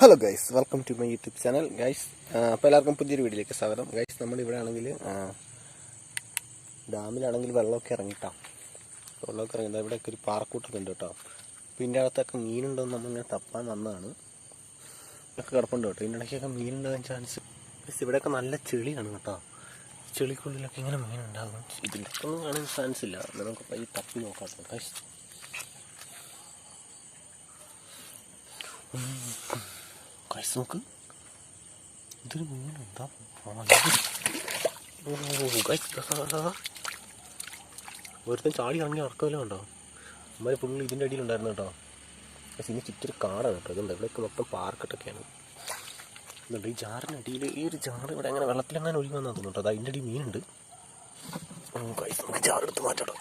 Hello guys welcome to my YouTube channel guys അപ്പോൾ എല്ലാവർക്കും പുതിയൊരു വീഡിയോയിലേക്ക് സ്വാഗതം. ഗൈസ് നമ്മൾ ഇവിടെ ആണെങ്കിൽ ഡാമിലാണെങ്കിൽ വെള്ളമൊക്കെ ഇറങ്ങിട്ടാ. വെള്ളമൊക്കെ ഇറങ്ങി ഇവിടെയൊക്കെ ഒരു പാറക്കൂട്ടൊക്കെ ഉണ്ട് കേട്ടോ. പിന്നെ അകത്തൊക്കെ എന്ന് നമ്മളിങ്ങനെ തപ്പാൻ വന്നതാണ്. ഇതൊക്കെ കിടപ്പുണ്ട് കേട്ടോ. ഇതിന്റെ ഇടയ്ക്കൊക്കെ മീനുണ്ടാകാൻ ചാൻസ് ഗൈസ് ഇവിടെയൊക്കെ നല്ല ചെളിയാണ് കേട്ടോ. ചെളിക്കുള്ളിലൊക്കെ ഇങ്ങനെ മീനുണ്ടാകും. ഇതിലൊക്കെ ഒന്നും കാണാൻ ചാൻസ് ഇല്ല. നമുക്ക് ഈ തപ്പി നോക്കാം. നോക്ക് ഇതൊരു മീൻ എന്താ? ഒരുത്തൻ ചാടി ഇറങ്ങി ഇറക്കമല്ലോ ഉണ്ടോ അമ്മ ഫുള്ള് ഇതിന്റെ അടിയിലുണ്ടായിരുന്നു കേട്ടോ. പക്ഷേ ഇനി ചുറ്റൊരു കാടാണ് കേട്ടോ. ഇതുണ്ട്. ഇവിടെയൊക്കെ മൊത്തം പാർക്കെട്ടൊക്കെയാണ് ഇതുണ്ട് ഈ ജാറിന്റെ അടിയിൽ ഈ ഒരു ജാറ് ഇവിടെ അങ്ങനെ വെള്ളത്തിലെങ്ങനെ ഒഴുകി വന്നാൽ തോന്നുന്നു കേട്ടോ അത് അതിന്റെ അടി മീനുണ്ട്. നമുക്ക് ജാറെടുത്ത് മാറ്റാട്ടോ.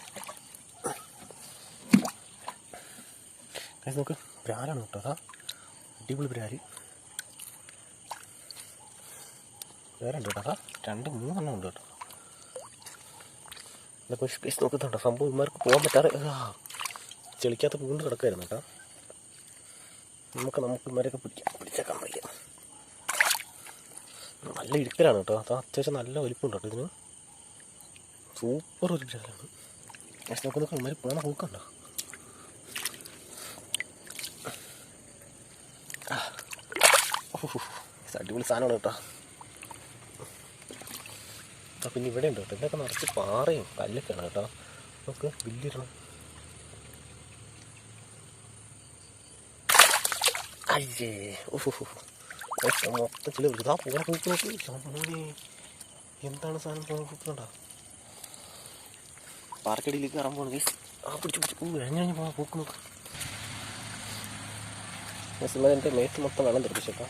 നമുക്ക് പ്രാലാണ് കേട്ടോ? അതാ അടിപൊളി പ്രാൽ വേറെ ഉണ്ട് കേട്ടോ. അതാ രണ്ട് മൂന്നെണ്ണം ഉണ്ട് കേട്ടോ. ഇതൊക്കെ സ്പേസ് നോക്കുന്നുണ്ടോ സംഭവം ഇമാർക്ക് പോകാൻ പറ്റാറ് ചെളിക്കാത്ത പൂണ്ട് കിടക്കായിരുന്നു കേട്ടോ. നമുക്ക് നമുക്ക് ഇമാരെയൊക്കെ പിടിക്കാം. പിടിച്ചേക്കാൻ വയ്യ നല്ല ഇടുക്കലാണ് കേട്ടോ. അത് അത്യാവശ്യം നല്ല വലിപ്പമുണ്ട് കേട്ടോ ഇതിന്. സൂപ്പർ ഒരു ഇടുക്കലാണ് പക്ഷെ നോക്കി നോക്കാം ഇമാര് പോണ പോക്കണ്ടോ അടിപൊളി സാധനമാണ് കേട്ടോ. ആ പിന്നെ ഇവിടെ ഉണ്ട് കേട്ടോ. ഇതൊക്കെ നിറച്ച് പാറയും കല്ലൊക്കെയാണ് കേട്ടോ. നമുക്ക് ബില്ലിടണം അയ്യേ. ഓഹോ മൊത്തം ചില ഇതാ പോണ പൂക്ക് നോക്ക് ചമ്മേ. എന്താണ് സാധനം പോണ പൂക്ക് കണ്ടോ പാർക്കടിയിലേക്ക് കയറാൻ പോകണം ഗൈസ് ആ പിടിച്ചു പിടിച്ചു എങ്ങനെ പോകാൻ പൂക്ക് നോക്ക് എന്റെ മേത്ത് മൊത്തം വെള്ളം തെറിപ്പിച്ചേക്കാം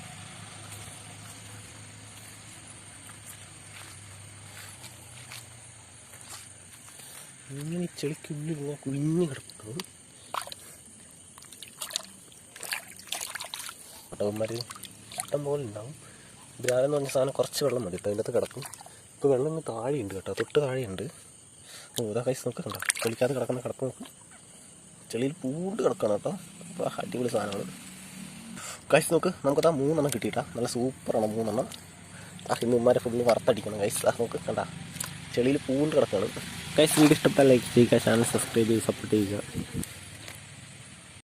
ഇങ്ങനെ ചെളിക്കുള്ളിൽ ഇങ്ങനെ കുഴിഞ്ഞ് കിടക്കുന്നു പട്ടവന്മാർ ഇഷ്ടം പോലെ ഉണ്ടാവും. ബ്രാലെന്ന് പറഞ്ഞ സാധനം കുറച്ച് വെള്ളം മതി കേട്ടോ അതിന്റെ അകത്ത് കിടക്കും. ഇപ്പോൾ വെള്ളം ഇങ്ങ് താഴെയുണ്ട് കേട്ടോ തൊട്ട് താഴെയുണ്ട്. ഓ ഇതാ കൈസ് നോക്കുന്നുണ്ട് കളിക്കാതെ കിടക്കുന്ന കിടപ്പ് നോക്കും. ചെളിയിൽ പൂണ്ട് കിടക്കണം കേട്ടോ. അപ്പോൾ അടിപൊളി സാധനമാണ് കൈസ് നോക്ക് നമുക്കതാ മൂന്നെണ്ണം കിട്ടിയിട്ടാ. നല്ല സൂപ്പറാണ് മൂന്നെണ്ണം. ആ ഹിന്ദുമാരെ ഫുള്ള് വറുത്തടിക്കണം കൈസ് ആ നോക്ക് കണ്ട? ചെളിയിൽ പൂണ്ട് കിടക്കുകയാണ് കൈസ് വീഡിയോ ഇഷ്ടപ്പെട്ടാൽ ലൈക്ക് ചെയ്യുക ചാനൽ സബ്സ്ക്രൈബ് ചെയ്ത് സപ്പോർട്ട് ചെയ്യുക.